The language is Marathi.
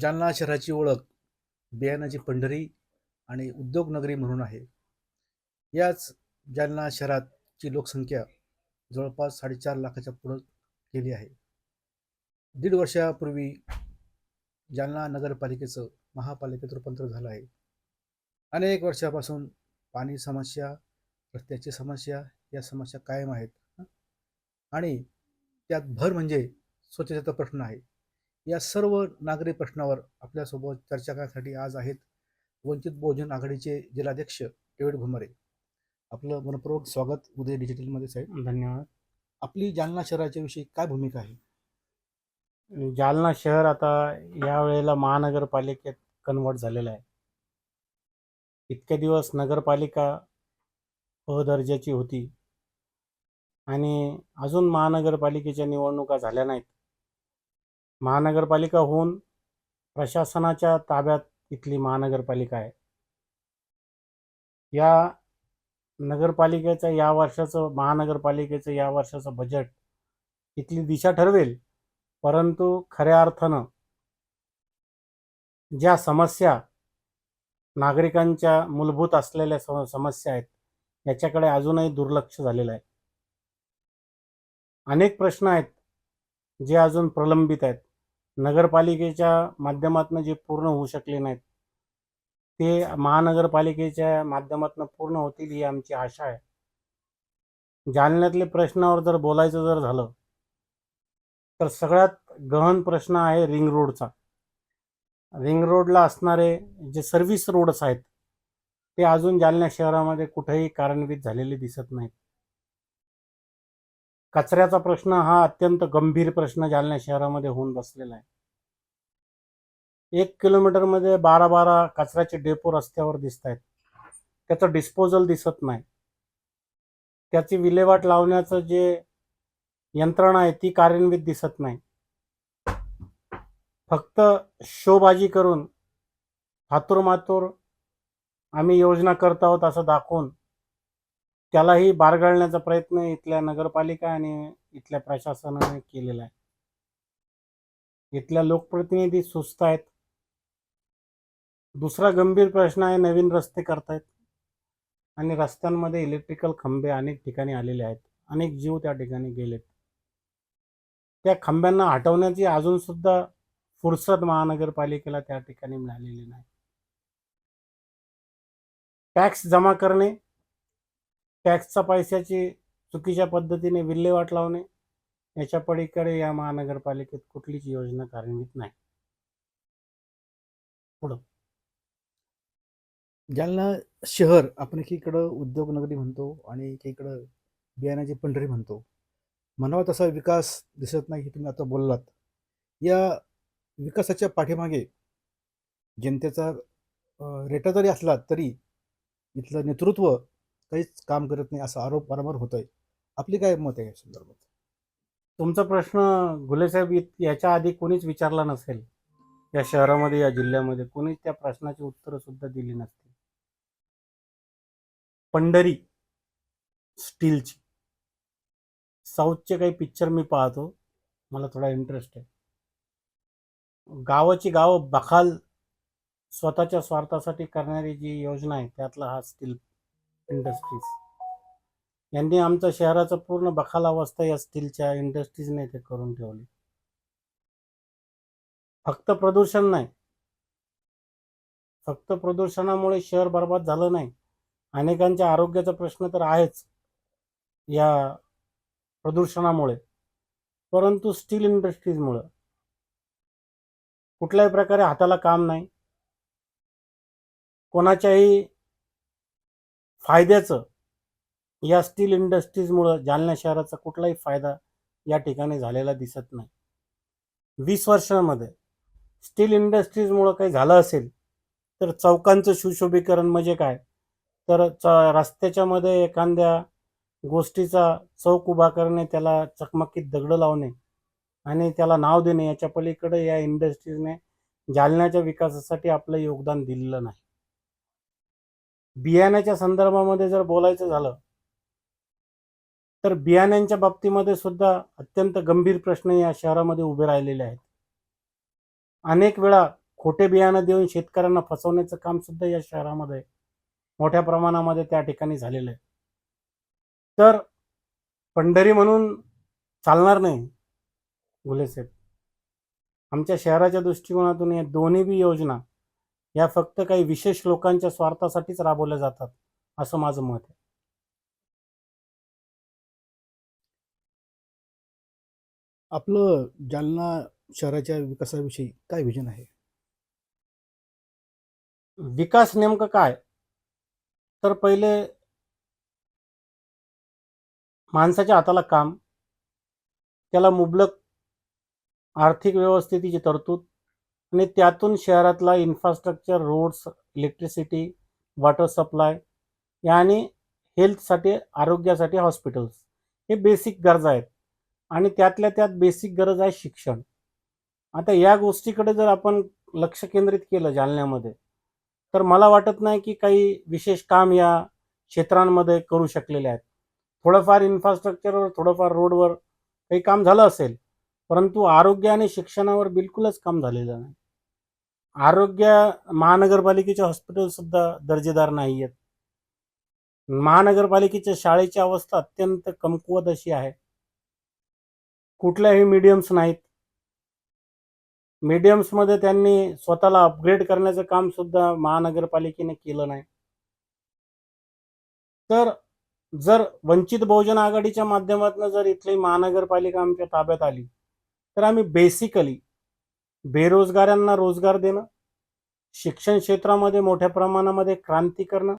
जालना शहराची ओळख बियाणाची पंढरी आणि उद्योगनगरी म्हणून आहे. याच जालना शहराची लोकसंख्या जवळपास साडेचार लाखाच्या पुढं गेली आहे. दीड वर्षापूर्वी जालना नगरपालिकेचं महापालिकेत रूपांतर झालं आहे. अनेक वर्षापासून पाणी समस्या रस्त्याची समस्या या समस्या कायम आहेत. आणि त्यात भर म्हणजे स्वच्छतेचा प्रश्न आहे. या सर्व नागरी प्रश्नावर आपल्यासोबत चर्चा करण्यासाठी आज आहेत वंचित बहुजन आघाडीचे जिल्हाध्यक्ष डेव्हिड घुमरे आपलं मनपूर्वक स्वागत उदय डिजिटलमध्ये साहेब. धन्यवाद. आपली जालना शहराच्या विषयी काय भूमिका आहे? जालना शहर आता यावेळेला महानगरपालिकेत कन्वर्ट झालेलं आहे. इतके दिवस नगरपालिका अ दर्जाची होती आणि अजून महानगरपालिकेच्या निवडणुका झाल्या नाहीत. महानगरपालिका होऊन प्रशासनाच्या ताब्यात इथली महानगरपालिका आहे. या नगरपालिकेचं या वर्षाचं महानगरपालिकेचं या वर्षाचं बजेट इथली दिशा ठरवेल. परंतु खऱ्या अर्थानं ज्या समस्या नागरिकांच्या मूलभूत असलेल्या समस्या आहेत याच्याकडे अजूनही दुर्लक्ष झालेलं आहे. अनेक प्रश्न आहेत जे अजून प्रलंबित आहेत. नगरपालिकेच्या माध्यमातून जे पूर्ण होऊ शकले नाहीत ते महानगरपालिकेच्या माध्यमातून पूर्ण होतील ही आमची आशा आहे. जालन्यातले प्रश्नावर जर बोलायचं जर झालं तर सगळ्यात गहन प्रश्न आहे रिंग रोडचा. रिंग रोडला असणारे जे सर्व्हिस रोड्स आहेत ते अजून जालना शहरामध्ये कुठेही कार्यान्वित झालेले दिसत नाहीत. कचऱ्याचा प्रश्न हा अत्यंत गंभीर प्रश्न जालना शहरामध्ये होऊन बसलेला आहे. एक किलोमीटरमध्ये बारा बारा कचऱ्याचे डेपो रस्त्यावर दिसत आहेत. त्याचं डिस्पोजल दिसत नाही. त्याची विल्हेवाट लावण्याचं जे यंत्रणा आहे ती कार्यान्वित दिसत नाही. फक्त शोबाजी करून हातूर मातूर आम्ही योजना करत आहोत असं दाखवून त्यालाही बारगळण्याचा प्रयत्न इथल्या नगरपालिका आणि इथल्या प्रशासनाने केलेला आहे. इथल्या लोकप्रतिनिधी सुस्त आहेत. दुसरा गंभीर प्रश्न आहे नवीन रस्ते करतायत आणि रस्त्यांमध्ये इलेक्ट्रिकल खंबे अनेक ठिकाणी आलेले आहेत. अनेक जीव त्या ठिकाणी गेलेत. त्या खांब्यांना हटवण्याची अजून सुद्धा फुरसत महानगरपालिकेला त्या ठिकाणी मिळालेली नाही. टॅक्स जमा करणे टॅक्सचा पैशाची चुकीच्या पद्धतीने विल्हेवाट लावणे याच्या पलीकडे या महानगरपालिकेत कुठलीच योजना कार्यान्वित नाही. जालना शहर आपण एकीकडं उद्योगनगरी म्हणतो आणि एकीकडं बियाण्याची पंढरी म्हणतो म्हणावा तसा विकास दिसत नाही हे तुम्ही आता बोललात. या विकासाच्या पाठीमागे जनतेचा रेटा जरी असला तरी इथलं नेतृत्व काहीच काम करत नाही असा आरोप वारंवार होतोय. आपली काय मत आहे या संदर्भात? तुमचा प्रश्न घुलेसाहेब याच्या आधी कोणीच विचारला नसेल? या शहरामध्ये या जिल्ह्यामध्ये कोणीच त्या प्रश्नाची उत्तरं सुद्धा दिली नसतील? पंढरी स्टीलची. साऊथचे काही पिक्चर मी पाहतो. मला थोडा इंटरेस्ट आहे. गावाची गावं बखाल स्वतःच्या स्वार्थासाठी करणारी जी योजना आहे त्यातला हा स्टील इंडस्ट्रीज यांनी आमच्या शहराचा पूर्ण बखाल अवस्था या स्टीलच्या इंडस्ट्रीजने ते करून ठेवली. फक्त प्रदूषण नाही. फक्त प्रदूषणामुळे शहर बर्बाद झालं नाही. अनेकांच्या आरोग्याचा प्रश्न तर आहेच या प्रदूषणामुळे. परंतु स्टील इंडस्ट्रीजमुळं कुठल्याही प्रकारे हाताला काम नाही. कोणाच्याही फायद्याचं. या स्टील इंडस्ट्रीजमुळं जालना शहराचा कुठलाही फायदा या ठिकाणी झालेला दिसत नाही. वीस वर्षामध्ये स्टील इंडस्ट्रीजमुळं काही झालं असेल तर चौकांचं सुशोभीकरण म्हणजे काय? तर च रस्त्याच्यामध्ये एखाद्या गोष्टीचा चौक उभा करणे त्याला चकमकीत दगडं लावणे आणि त्याला नाव देणे याच्या पलीकडे या इंडस्ट्रीजने जालन्याच्या विकासासाठी आपलं योगदान दिलेलं नाही. बियाण्याच्या संदर्भामध्ये जर बोलायचं झालं तर बियाण्यांच्या बाबतीमध्ये सुद्धा अत्यंत गंभीर प्रश्न या शहरामध्ये उभे राहिलेले आहेत. अनेक वेळा खोटे बियाणं देऊन शेतकऱ्यांना फसवण्याचं काम सुद्धा या शहरामध्ये मोठ्या प्रमाणामध्ये त्या ठिकाणी झालेलं आहे. तर पंढरी म्हणून चालणार नाही गुलेसाहेब आमच्या शहराच्या दृष्टिकोनातून या दोन्ही बी योजना या फक्त काही विशेष लोकांच्या स्वार्थासाठीच राबवल्या जातात असं माझं मत आहे. आपलं जालना शहराच्या विकासाविषयी काय विजन आहे? विकास नेमकं काय? तर पहिले माणसाच्या हाताला काम त्याला मुबलक आर्थिक व्यवस्थेची तरतूद आणि त्यातून शहरातला infrastructure roads electricity water supply आणि हेल्थसाठी आरोग्यासाठी हॉस्पिटल्स हे बेसिक गरजा आहेत. आणि त्यातल्या त्यात बेसिक गरज आहे शिक्षण. आता या गोष्टीकडे जर आपण लक्ष केंद्रित केलं जालन्यामध्ये तर मला वाटत नाही की काही विशेष काम या क्षेत्रांमध्ये करू शकलेले आहेत. थोडंफार इन्फ्रास्ट्रक्चरवर थोडंफार रोडवर काही काम झालं असेल परंतु आरोग्य आणि शिक्षणावर बिलकुलच काम झालेलं नाही. आरोग्य महानगरपालिकेचे हॉस्पिटल सुद्धा दर्जेदार नाही आहेत महानगरपालिकेच्या शाळेची अवस्था अत्यंत कमकुवत अशी आहे. कुठल्याही मीडियम्स नाहीत. मीडियम्समध्ये त्यांनी स्वतःला अपग्रेड करण्याचं काम सुद्धा महानगरपालिकेने केलं नाही. तर जर वंचित बहुजन आघाडीच्या माध्यमातून जर इथली महानगरपालिका आमच्या ताब्यात आली तर आम्ही बेसिकली बेरोजगारांना रोजगार देणं शिक्षण क्षेत्रामध्ये मोठ्या प्रमाणामध्ये क्रांती करणं